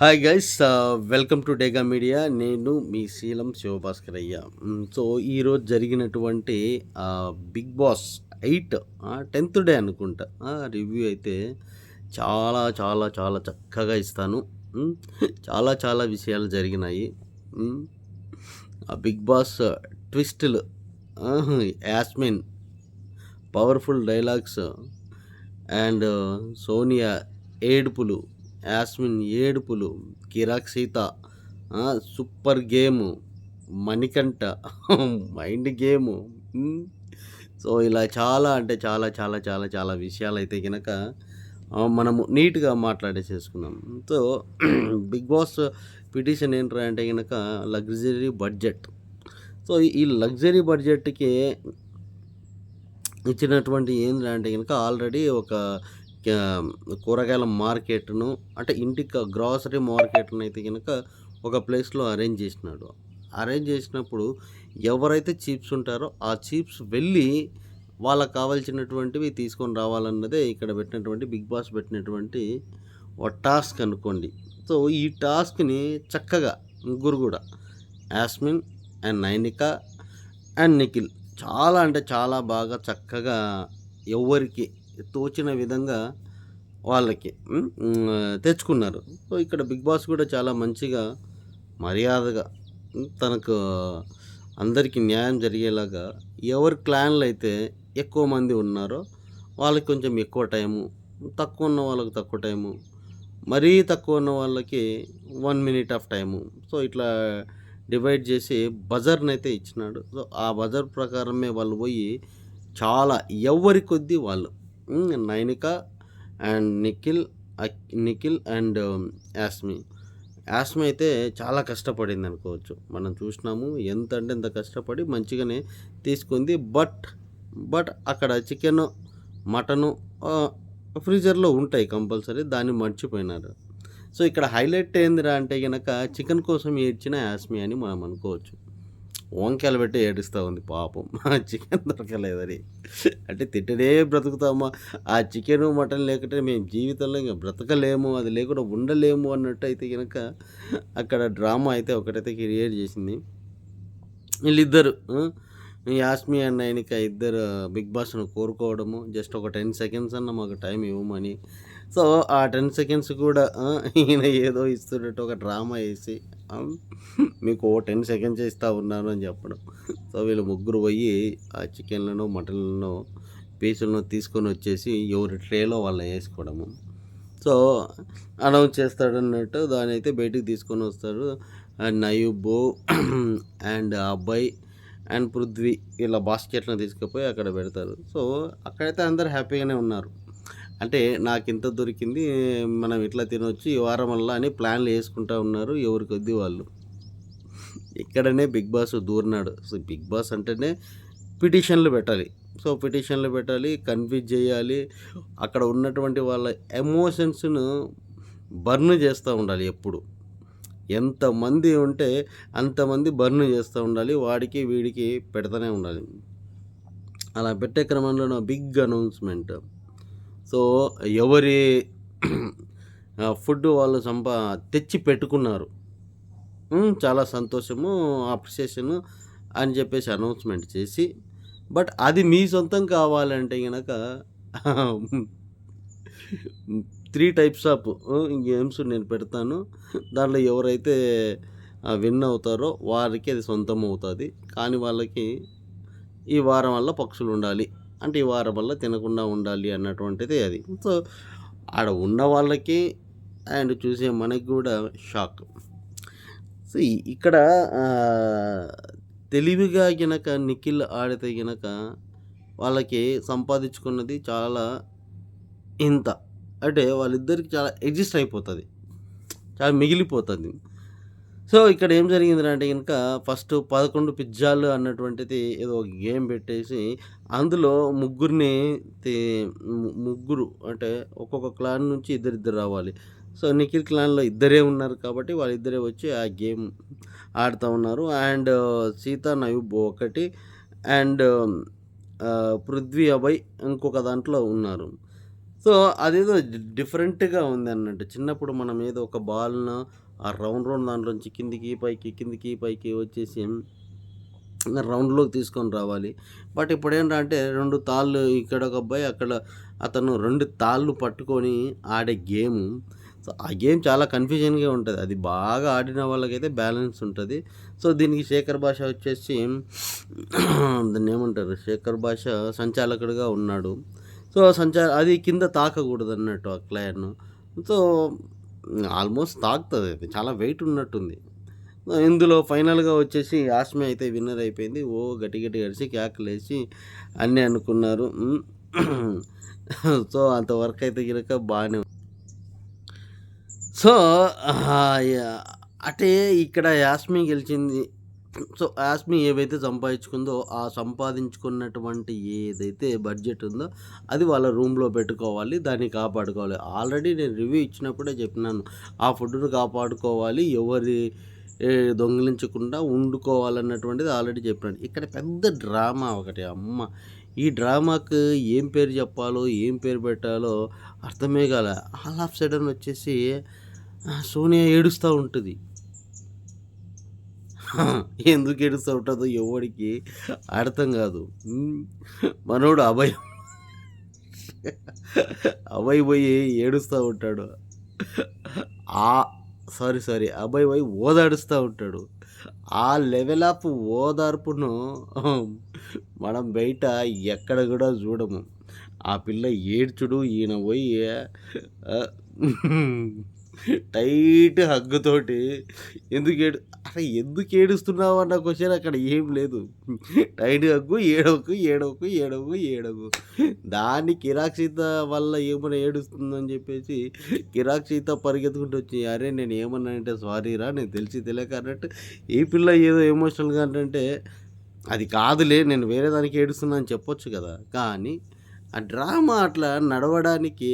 Hi guys welcome to డేగా media నేను మీ శీలం శివభాస్కర్ అయ్య. సో ఈరోజు జరిగినటువంటి big boss eight tenth day అనుకుంటా. రివ్యూ అయితే చాలా చాలా చాలా చక్కగా ఇస్తాను. చాలా చాలా విషయాలు జరిగినాయి. ఆ big boss ట్విస్టులు Yasmin powerful dialogues and Sonia ఏడుపులు యాస్మిన్ ఏడుపులు కిరాక్ Seetha super game Manikanta mind game. So ఇలా చాలా అంటే చాలా చాలా చాలా చాలా విషయాలు అయితే కనుక మనము నీట్గా మాట్లాడేసేసుకున్నాం. సో బిగ్ బాస్ పిటిషన్ ఏంట్రా అంటే కనుక లగ్జరీ బడ్జెట్. సో ఈ లగ్జరీ బడ్జెట్కి ఇచ్చినటువంటి ఏంటంటే అంటే కనుక ఆల్రెడీ ఒక కూరగాయల మార్కెట్ను అంటే ఇంటికి గ్రాసరీ మార్కెట్ను అయితే కనుక ఒక ప్లేస్లో అరేంజ్ చేసినాడు. అరేంజ్ చేసినప్పుడు ఎవరైతే చీప్స్ ఉంటారో ఆ చీప్స్ వెళ్ళి వాళ్ళకి కావాల్సినటువంటివి తీసుకొని రావాలన్నదే ఇక్కడ పెట్టినటువంటి బిగ్ బాస్ పెట్టినటువంటి ఒక టాస్క్ అనుకోండి. సో ఈ టాస్క్ని చక్కగా ముగ్గురు కూడా యాస్మిన్ అండ్ నైనిక అండ్ నిఖిల్ చాలా అంటే చాలా బాగా చక్కగా ఎవరికి తోచిన విధంగా వాళ్ళకి తెచ్చుకున్నారు. సో ఇక్కడ బిగ్ బాస్ కూడా చాలా మంచిగా మర్యాదగా తనకు అందరికీ న్యాయం జరిగేలాగా ఎవరి క్లాన్లు అయితే ఎక్కువ మంది ఉన్నారో వాళ్ళకి కొంచెం ఎక్కువ టైము తక్కువ ఉన్న వాళ్ళకి తక్కువ టైము మరీ తక్కువ ఉన్న వాళ్ళకి one minute of time. So ఇట్లా డివైడ్ చేసి బజర్ని అయితే ఇచ్చినాడు. సో ఆ బజర్ ప్రకారమే వాళ్ళు పోయి చాలా ఎవరి కొద్దీ వాళ్ళు నైనిక అండ్ నిఖిల్ అక్- నిఖిల్ అండ్ యాస్మి. యాస్మి అయితే చాలా కష్టపడింది అనుకోవచ్చు. మనం చూసినాము ఎంత అంటే ఎంత కష్టపడి మంచిగానే తీసుకుంది. బట్ బట్ అక్కడ చికెన్ మటను ఫ్రీజర్లో ఉంటాయి కంపల్సరీ. దాన్ని మర్చిపోయినారు. సో ఇక్కడ హైలైట్ ఏందిరా అంటే కనుక చికెన్ కోసం ఏడ్చిన యాస్మి అని మనం అనుకోవచ్చు. వంకాయలు పెట్టి ఏడుస్తూ ఉంది పాపం. చికెన్ దొరకలేదని. అంటే తిట్టడే బ్రతుకుతామా ఆ చికెను మటన్ లేకుంటే మేము జీవితంలో ఇంకా బ్రతకలేము అది లేకుండా ఉండలేము అన్నట్టు అయితే కనుక అక్కడ డ్రామా అయితే ఒకటైతే క్రియేట్ చేసింది. వీళ్ళిద్దరు యాస్మి అండ్ నైనిక ఇద్దరు బిగ్ బాస్ను కోరుకోవడము జస్ట్ ఒక టెన్ సెకండ్స్ అన్న మాకు టైం ఇవ్వమని. సో ఆ టెన్ సెకండ్స్ కూడా ఈయన ఏదో ఇస్తున్నట్టు ఒక డ్రామా వేసి మీకు టెన్ సెకండ్స్ ఇస్తా ఉన్నాను అని చెప్పడం. సో వీళ్ళు ముగ్గురు పోయి ఆ చికెన్లను మటన్లను పీసులను తీసుకొని వచ్చేసి ఎవరి ట్రేలో వాళ్ళు వేసుకోవడము. సో అనౌన్స్ చేస్తాడు అన్నట్టు దాని అయితే బయటికి తీసుకొని వస్తారు అండ్ నయూబు అండ్ అబ్బాయి అండ్ పృథ్వీ ఇలా బాస్కెట్లను తీసుకుపోయి అక్కడ పెడతారు. సో అక్కడైతే అందరు హ్యాపీగానే ఉన్నారు. అంటే నాకు ఇంత దొరికింది మనం ఇట్లా తినొచ్చు ఈ వారం వల్ల అని ప్లాన్లు వేసుకుంటా ఉన్నారు ఎవరి కొద్దీ వాళ్ళు. ఇక్కడనే బిగ్ బాస్ దూరినాడు. సో బిగ్ బాస్ అంటేనే పిటిషన్లు పెట్టాలి. సో పిటిషన్లు పెట్టాలి కన్ఫ్యూజ్ చేయాలి. అక్కడ ఉన్నటువంటి వాళ్ళ ఎమోషన్స్ను బర్న్ చేస్తూ ఉండాలి ఎప్పుడు. ఎంతమంది ఉంటే అంతమంది బర్న్ చేస్తూ ఉండాలి వాడికి వీడికి పెడతానే ఉండాలి. అలా పెట్టే క్రమంలో బిగ్ అనౌన్స్మెంట్. సో ఎవరి ఫుడ్ వాళ్ళు సంపా తెచ్చి పెట్టుకున్నారు. చాలా సంతోషము అప్రిషియేషను అని చెప్పేసి అనౌన్స్మెంట్ చేసి బట్ అది మీ సొంతం కావాలంటే కనుక త్రీ టైప్స్ ఆఫ్ గేమ్స్ నేను పెడతాను. దాంట్లో ఎవరైతే విన్ అవుతారో వారికి అది సొంతం అవుతుంది. కానీ వాళ్ళకి ఈ వారం వల్ల పక్షులు ఉండాలి. అంటే ఈ వారం వల్ల తినకుండా ఉండాలి అన్నటువంటిది అది. సో ఆడ ఉన్న వాళ్ళకి అండ్ చూసే మనకి కూడా షాక్. సో ఇక్కడ తెలివిగా గినక నిఖిల్ ఆడితే గినక వాళ్ళకి సంపాదించుకున్నది చాలా ఇంత. అంటే వాళ్ళిద్దరికి చాలా ఎగ్జిస్ట్ అయిపోతుంది. చాలా మిగిలిపోతుంది. సో ఇక్కడ ఏం జరిగింది అంటే కనుక ఫస్ట్ పదకొండు పిజ్జాలు అన్నటువంటిది ఏదో ఒక గేమ్ పెట్టేసి అందులో ముగ్గురిని తి- ముగ్గురు అంటే ఒక్కొక్క క్లాన్ నుంచి ఇద్దరిద్దరు రావాలి. సో నిఖిల్ క్లాన్లో ఇద్దరే ఉన్నారు కాబట్టి వాళ్ళిద్దరే వచ్చి ఆ గేమ్ ఆడుతూ ఉన్నారు. అండ్ సీతా నయూబ్ ఒకటి అండ్ పృథ్వీ అభయ్ ఇంకొక దాంట్లో ఉన్నారు. సో, అదేదో డిఫరెంట్గా డిఫరెంట్‌గా ఉందన్నట్టు. చిన్నప్పుడు మనం ఏదో ఒక బాల్‌ను ఆ రౌండ్ రౌండ్ దాంట్లోంచి కిందికి, పైకి, కిందికి, పైకి వచ్చేసి రౌండ్‌లోకి తీసుకొని రావాలి. బట్ ఇప్పుడేంటంటే రెండు తాళ్ళు ఇక్కడ ఒక అబ్బాయి, అక్కడ అతను రెండు తాళ్ళు పట్టుకొని ఆడే గేమ్ సో, ఆ గేమ్ చాలా కన్‌ఫ్యూజన్‌గా ఉంటుంది అది బాగా ఆడిన వాళ్ళకైతే బ్యాలెన్స్ ఉంటుంది సో, దీనికి శేఖర్ భాష వచ్చేసి దాన్నేమంటారు? శేఖర్ భాష సంచాలకుడుగా ఉన్నాడు. సో, సంచా అది కింద తాకకూడదన్నట్టు ఆ క్లయర్‌ను. So, almost తాకుతదది. చాలా వెయిట్ ఉన్నట్టుంది. ఇందులో ఫైనల్‌గా వచ్చేసి ఆస్మి అయితే విన్నర్ అయిపోయింది. ఓ గట్టి గట్టి అరిసి క్యాకులేసి అన్నీ అనుకున్నారు. సో అంత వర్క్ అయితే గనక బాగానే సో, అటే అంటే ఇక్కడ యాస్మి గెలిచింది. సో, యాస్మి ఏవైతే సంపాదించుకుందో, ఆ సంపాదించుకున్నటువంటి ఏదైతే బడ్జెట్ ఉందో, అది వాళ్ళ రూమ్‌లో పెట్టుకోవాలి. దాన్ని కాపాడుకోవాలి. ఆల్రెడీ నేను రివ్యూ ఇచ్చినప్పుడే చెప్పినాను. ఆ ఫుడ్‌ను కాపాడుకోవాలి. ఎవరి దొంగిలించకుండా వండుకోవాలన్నటువంటిది ఆల్రెడీ చెప్పినాను ఇక్కడ పెద్ద డ్రామా ఒకటి అమ్మ! ఈ డ్రామాకు ఏం పేరు చెప్పాలో, ఏం పేరు పెట్టాలో అర్థమే కాలే. ఆల్ ఆఫ్ సడన్ వచ్చేసి సోనియా ఏడుస్తూ ఉంటుంది ఎందుకు ఏడుస్తూ ఉంటుందో ఎవరికి అర్థం కాదు. మనోడు అభయం అభయ్ పోయి ఏడుస్తూ ఉంటాడు. ఆ సారీ, సారీ అభయ్ పోయి ఓదాడుస్తూ ఉంటాడు. ఆ లెవెల్ ఆఫ్ ఓదార్పును మనం బయట ఎక్కడ కూడా చూడము. ఆ పిల్ల ఏడ్చుడు, ఈయన పోయి టైట్ హగ్గుతోటి ఎందుకు ఏడు అసలు ఎందుకు ఏడుస్తున్నావు అన్న క్వశ్చన్ అక్కడ ఏం లేదు. టైట్ హగ్గు, ఏడవకు, ఏడవకు, ఏడవకు, ఏడవకు. దాన్ని కిరాక్షిత వల్ల ఏమైనా ఏడుస్తుందని చెప్పేసి కిరాక్షిత పరిగెత్తుకుంటూ వచ్చి, "అరే! నేను ఏమన్నానంటే సారీరా నేను తెలిసి తెలియక" అన్నట్టు ఈ పిల్ల ఏదో ఎమోషనల్‌గా అంటే, అది కాదులే నేను వేరే దానికి ఏడుస్తున్నా అని చెప్పొచ్చు కదా! కానీ ఆ డ్రామా అట్లా నడవడానికి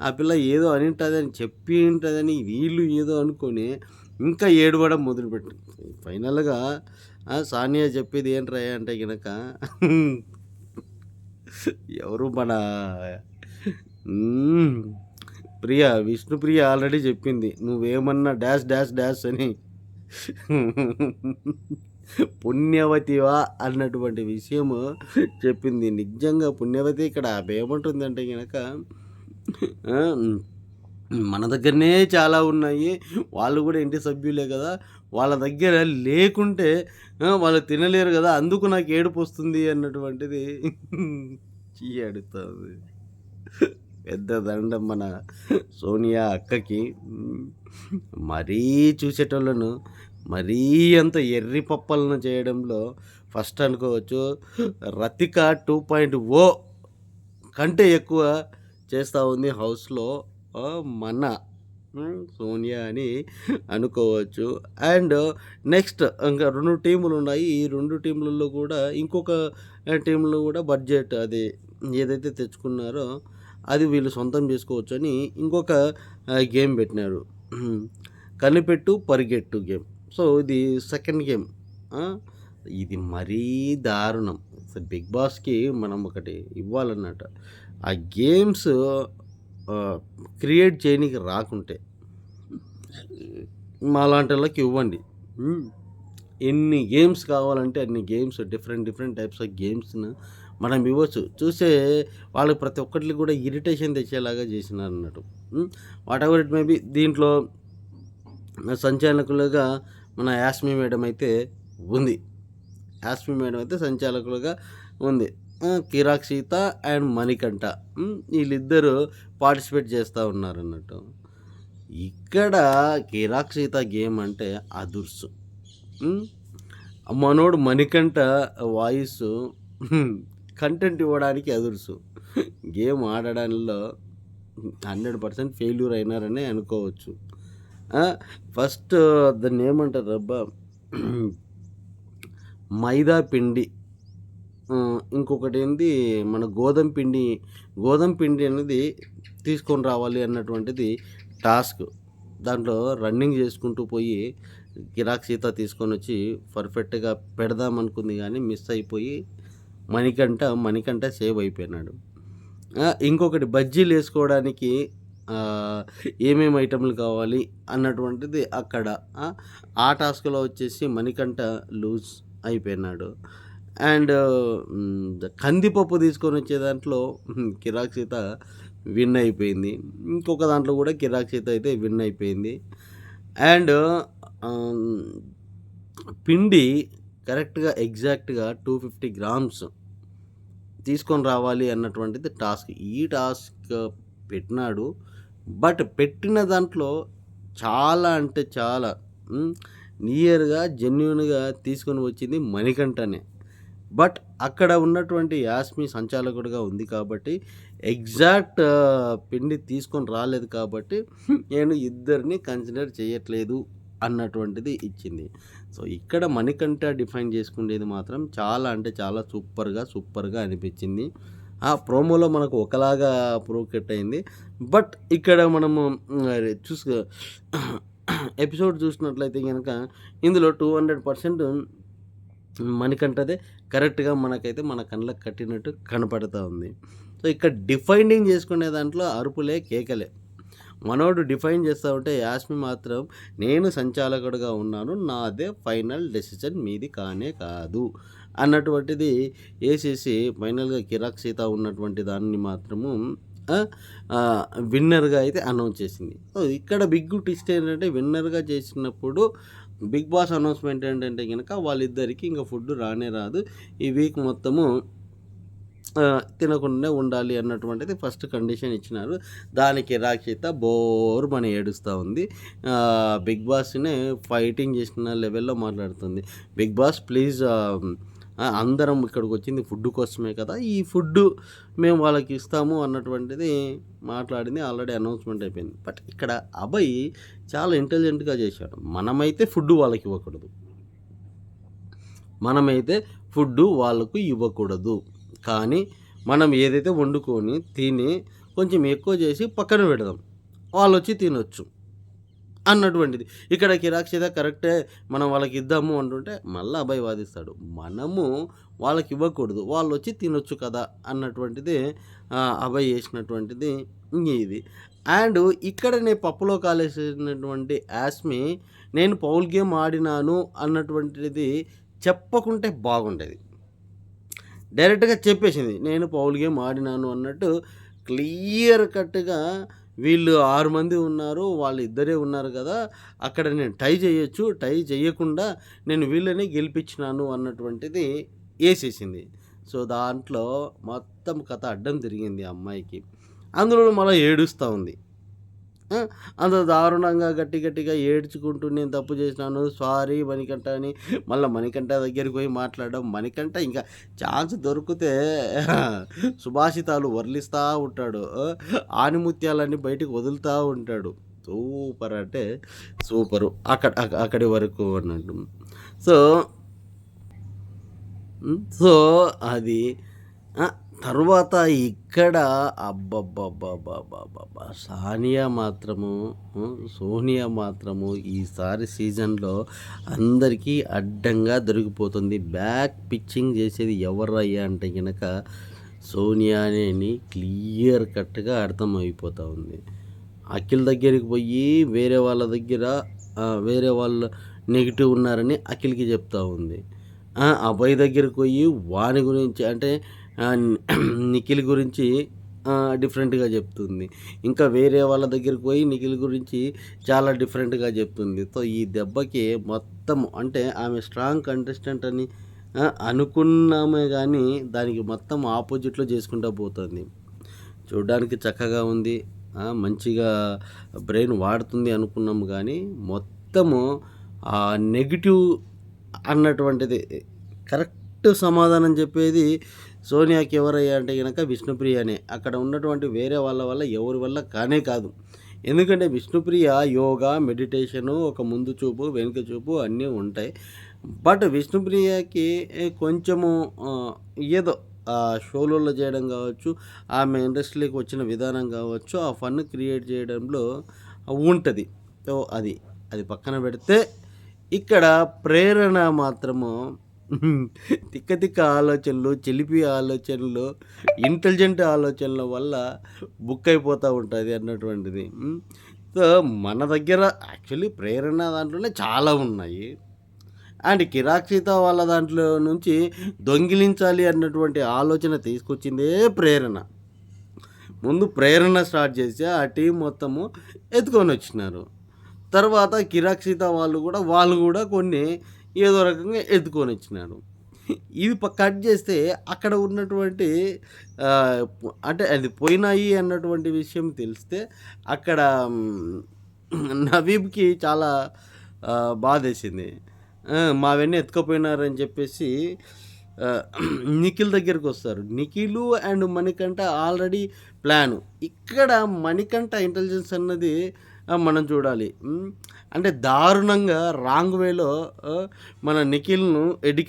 ఆ పిల్ల ఏదో అనింటదని చెప్పి ఉంటుందని వీళ్ళు ఏదో అనుకొని ఇంకా ఏడవడం మొదలుపెట్టింది. ఫైనల్‌గా ఆ! సానియా చెప్పేది ఏంట్రా అంటే గనక ఎవరు మన హ్మ్. ప్రియ విష్ణుప్రియ ఆల్రెడీ చెప్పింది. నువ్వేమన్నా డాష్ డాష్ డాష్ అని. పుణ్యవతివా అన్నటువంటి విషయము చెప్పింది. నిజంగా పుణ్యవతి ఇక్కడ ఏమంటుందంటే గనక మన దగ్గరనే చాలా ఉన్నాయి. వాళ్ళు కూడా ఇంటి సభ్యులే కదా! వాళ్ళ దగ్గర లేకుంటే వాళ్ళు తినలేరు కదా! అందుకు నాకు ఏడుపు వస్తుంది అన్నటువంటిది అడుగుతుంది పెద్ద దండం మన సోనియా అక్కకి. మరీ చూసేటోళ్ళను మరీ అంత ఎర్రి పప్పలను చేయడంలో ఫస్ట్ అనుకోవచ్చు. రతిక 2.0 కంటే ఎక్కువ చేస్తూ ఉంది హౌస్‌లో మన సోనియా అని అనుకోవచ్చు. అండ్ నెక్స్ట్ ఇంకా రెండు టీములు ఉన్నాయి ఈ రెండు టీములలో కూడా ఇంకొక టీంలో కూడా బడ్జెట్ అది ఏదైతే తెచ్చుకున్నారో అది వీళ్ళు సొంతం చేసుకోవచ్చని ఇంకొక గేమ్ పెట్టినారు. కనిపెట్టు పరిగెట్టు గేమ్. సో, ఇది సెకండ్ గేమ్. ఇది మరీ దారుణం. 'బిగ్ బాస్‌కి' మనం ఒకటి ఇవ్వాలన్నట్టు. ఆ గేమ్స్ క్రియేట్ చేయనీకి రాకుంటే మాలాంటోళ్ళకి ఇవ్వండి. ఎన్ని గేమ్స్ కావాలంటే అన్ని games different different types of గేమ్స్‌ను మనం ఇవ్వచ్చు. చూసే వాళ్ళకి ప్రతి ఒక్కటికి కూడా ఇరిటేషన్ తెచ్చేలాగా చేసినారన్నట్టు. వాట్ ఎవర్ ఇట్ మేబీ దీంట్లో సంచాలకులుగా మన యాస్మి మేడం అయితే ఉంది. యాస్మి మేడం అయితే సంచాలకులుగా ఉంది. కిరాక్ సీత అండ్ మణికంఠ. వీళ్ళిద్దరూ పార్టిసిపేట్ చేస్తూ ఉన్నారన్నట్టు. ఇక్కడ కిరాక్ సీత గేమ్ అంటే అదుర్సు. మనోడు మణికంఠ వాయిస్ కంటెంట్ ఇవ్వడానికి అదుర్సు. గేమ్ ఆడడంలో 100% ఫెయిల్యూర్ అయినారనే అనుకోవచ్చు. ఆ! ఫస్ట్ అబ్బా మైదా పిండి. ఇంకొకటి ఏంది మన గోధుమ పిండి, గోధుమ పిండి అనేది తీసుకొని రావాలి అన్నటువంటిది టాస్క్. దాంట్లో రన్నింగ్ చేసుకుంటూ పోయి గిరాక్ సీత తీసుకొనొచ్చి పర్ఫెక్ట్‌గా పెడదామనుకుంది కానీ మిస్ అయిపోయి మణికంట మణికంట సేవ్ అయిపోయినాడు. ఇంకొకటి బజ్జీలు వేసుకోవడానికి ఏమేమి ఐటమ్లు కావాలి అన్నటువంటిది అక్కడ. ఆ! టాస్క్‌లో వచ్చేసి మణికంఠ లూజ్ అయిపోయినాడు. అండ్ కందిపప్పు తీసుకొని వచ్చే దాంట్లో హ్మ్, కిరాక్ సీత విన్ అయిపోయింది. ఇంకొక దాంట్లో కూడా కిరాక్ సీత అయితే విన్ అయిపోయింది. అండ్ పిండి కరెక్ట్‌గా ఎగ్జాక్ట్‌గా 250 గ్రామ్స్ తీసుకొని రావాలి అన్నటువంటిది టాస్క్. ఈ టాస్క్ పెట్టినాడు. బట్ పెట్టిన దాంట్లో చాలా అంటే చాలా నియర్‌గా జెన్యున్గా తీసుకొని వచ్చింది మణికంఠనే. బట్ అక్కడ ఉన్నటువంటి యాస్మి సంచాలకుడుగా ఉంది కాబట్టి ఎగ్జాక్ట్ పిండి తీసుకొని రాలేదు కాబట్టి నేను ఇద్దరిని కన్సిడర్ చేయట్లేదు అన్నటువంటిది ఇచ్చింది. సో, ఇక్కడ మణికంఠ డిఫైన్ చేసుకునేది మాత్రం చాలా అంటే చాలా సూపర్‌గా, సూపర్‌గా అనిపించింది. ఆ ప్రోమోలో మనకు ఒకలాగా ప్రోకెట్ అయింది. బట్ ఇక్కడ మనము చూసుకో ఎపిసోడ్ చూసినట్లయితే కనుక ఇందులో టూ హండ్రెడ్ పర్సెంట్ మనకంటదే కరెక్ట్‌గా మనకైతే మన కళ్ళకు కట్టినట్టు కనపడతా ఉంది. సో, ఇక్కడ డిఫైనింగ్ చేసుకునే దాంట్లో అరుపులే, కేకలే. మనోడు డిఫైన్ చేస్తూ ఉంటే యాస్మి మాత్రం నేను సంచాలకుడుగా ఉన్నాను. నాదే ఫైనల్ డెసిషన్ మీది కానే కాదు అన్నటువంటిది వేసేసి ఫైనల్‌గా కిరాక్ సీత ఉన్నటువంటి దాన్ని మాత్రము విన్నర్‌గా అయితే అనౌన్స్ చేసింది. సో, ఇక్కడ బిగ్ ట్విస్ట్ ఏంటంటే విన్నర్‌గా చేసినప్పుడు బిగ్ బాస్ అనౌన్స్‌మెంట్ ఏంటంటే కనుక వాళ్ళిద్దరికీ ఇంకా ఫుడ్ రానే రాదు. ఈ వీక్ మొత్తము తినకుండా తినకుండానే ఉండాలి అన్నటువంటిది ఫస్ట్ కండిషన్ ఇచ్చినారు. దానికి రాక్షిత బని ఏడుస్తూ ఉంది. బిగ్ బాస్‌నే ఫైటింగ్ చేసిన లెవెల్‌లో మాట్లాడుతుంది. బిగ్ బాస్ ప్లీజ్ అందరం ఇక్కడికి వచ్చింది ఫుడ్ కోసమే కదా! ఈ ఫుడ్ మేము వాళ్ళకి ఇస్తాము అన్నటువంటిది మాట్లాడింది. ఆల్రెడీ అనౌన్స్‌మెంట్ అయిపోయింది. బట్ ఇక్కడ అభయ్ చాలా ఇంటెలిజెంట్‌గా చేశాడు. మనమైతే ఫుడ్ వాళ్ళకి ఇవ్వకూడదు. మనమైతే ఫుడ్డు వాళ్ళకు ఇవ్వకూడదు. కానీ మనం ఏదైతే వండుకొని, తిని కొంచెం ఎక్కువ చేసి పక్కన పెడదాం. వాళ్ళు వచ్చి తినొచ్చు. అన్నటువంటిది. ఇక్కడ కిరాక్ సీత కరెక్టే మనం వాళ్ళకి ఇద్దాము అంటుంటే మళ్ళీ అభయ వాదిస్తాడు. మనము వాళ్ళకి ఇవ్వకూడదు. వాళ్ళు వచ్చి తినొచ్చు కదా! అన్నటువంటిది అభయ్ చేసినటువంటిది ఇది. అండ్ ఇక్కడ నేను పప్పులో కాలేసినటువంటి యాస్మి నేను పౌల్ గేమ్ ఆడినాను అన్నటువంటిది చెప్పకుంటే బాగుండేది. డైరెక్ట్‌గా చెప్పేసింది. నేను పౌల్ గేమ్ ఆడినాను అన్నట్టు క్లియర్ కట్‌గా వీళ్ళు ఆరు మంది ఉన్నారు. వాళ్ళు ఇద్దరే ఉన్నారు కదా! అక్కడ నేను టై చేయొచ్చు. టై చేయకుండా నేను వీళ్ళని గెలిపించినాను అన్నటువంటిది వేసేసింది సో, దాంట్లో మొత్తం కథ అడ్డం తిరిగింది ఆ అమ్మాయికి. అందులో మళ్ళీ ఏడుస్తూ ఉంది. అంత దారుణంగా గట్టి గట్టిగా ఏడ్చుకుంటూ నేను తప్పు చేసినాను. సారీ మణికంఠ అని మళ్ళీ మణికంఠ దగ్గరికి పోయి మాట్లాడడం. మణికంఠ ఇంకా ఛాన్స్ దొరికితే సుభాషితాలు వర్లిస్తూ ఉంటాడు. ఆనిముత్యాలన్నీ బయటకు వదులుతూ ఉంటాడు. సూపర్ అంటే సూపరు. అక్కడ అక్కడి వరకు అన్నట్టు. సో సో, అది తరువాత ఇక్కడ అబ్బబ్బబ్బబ్బబ్బబ్బబ్బా! సానియా మాత్రము సోనియా మాత్రము ఈసారి సీజన్‌లో అందరికీ అడ్డంగా దొరికిపోతుంది. బ్యాక్ పిచ్చింగ్ చేసేది ఎవర్రయ్యా అంటే గనక సోనియానే అని క్లియర్ కట్‌గా అర్థమైపోతూ ఉంది. అఖిల్ దగ్గరికి పోయి వేరే వాళ్ళ దగ్గర వేరే వాళ్ళు నెగిటివ్ ఉన్నారని అఖిల్‌కి చెప్తా ఉంది. ఆ! దగ్గరికి పోయి వాని గురించి అంటే నిఖిల్ గురించి డిఫరెంట్‌గా చెప్తుంది. ఇంకా వేరే వాళ్ళ దగ్గరికి పోయి నిఖిల్ గురించి చాలా డిఫరెంట్‌గా చెప్తుంది. సో, ఈ దెబ్బకి మొత్తం అంటే ఆమె స్ట్రాంగ్ కంటెస్టెంట్ అని అనుకున్నామే కానీ దానికి మొత్తం ఆపోజిట్‌లో చేసుకుంటా పోతుంది. చూడడానికి చక్కగా ఉంది. మంచిగా బ్రెయిన్ వాడుతుంది అనుకున్నాము కానీ మొత్తము ఆ అన్నటువంటిది కరెక్ట్ సమాధానం చెప్పేది సోనియాకి ఎవరయ్యా అంటే గనక విష్ణుప్రియనే. అక్కడ ఉన్నటువంటి వేరే వాళ్ళ వల్ల ఎవరి వల్ల కానే కాదు. ఎందుకంటే విష్ణుప్రియ యోగా, మెడిటేషను, ఒక ముందు చూపు, వెనుక చూపు అన్నీ ఉంటాయి. బట్ విష్ణుప్రియకి కొంచెము ఏదో ఆ షోలలో చేయడం కావచ్చు, ఆమె ఇండస్ట్రీలోకి వచ్చిన విధానం కావచ్చు, ఆ ఫన్ క్రియేట్ చేయడంలో ఉంటుంది సో, అది. అది పక్కన పెడితే ఇక్కడ ప్రేరణ మాత్రము తిక్క తిక్క ఆలోచనలు, చెలిపి ఆలోచనలు, ఇంటెలిజెంట్ ఆలోచనల వల్ల బుక్ అయిపోతూ ఉంటుంది అన్నటువంటిది. సో, మన దగ్గర యాక్చువల్లీ ప్రేరణ దాంట్లోనే చాలా ఉన్నాయి. అండ్ కిరాక్షిత వాళ్ళ దాంట్లో నుంచి దొంగిలించాలి అన్నటువంటి ఆలోచన తీసుకొచ్చిందే ప్రేరణ. ముందు ప్రేరణ స్టార్ట్ చేసి ఆ టీం మొత్తము ఎత్తుకొని వచ్చినారు తర్వాత కిరాక్షిత వాళ్ళు కూడా వాళ్ళు కూడా కొన్ని ఏదో రకంగా ఎత్తుకొనొచ్చినారు. ఇవి ఇది కట్ చేస్తే అక్కడ ఉన్నటువంటి అంటే అది పోయినాయి అన్నటువంటి విషయం తెలిస్తే అక్కడ నవీబ్‌కి చాలా బాధేసింది. మావన్నీ ఎత్తుకుపోయినారని చెప్పేసి నిఖిల్ దగ్గరికి వస్తారు Nikhil and Manikanta already plan. ఇక్కడ మణికంఠ ఇంటెలిజెన్స్ అన్నది మనం చూడాలి. అంటే దారుణంగా రాంగ్ వేలో మన నిఖిల్‌ను ఎడ్యుకేట్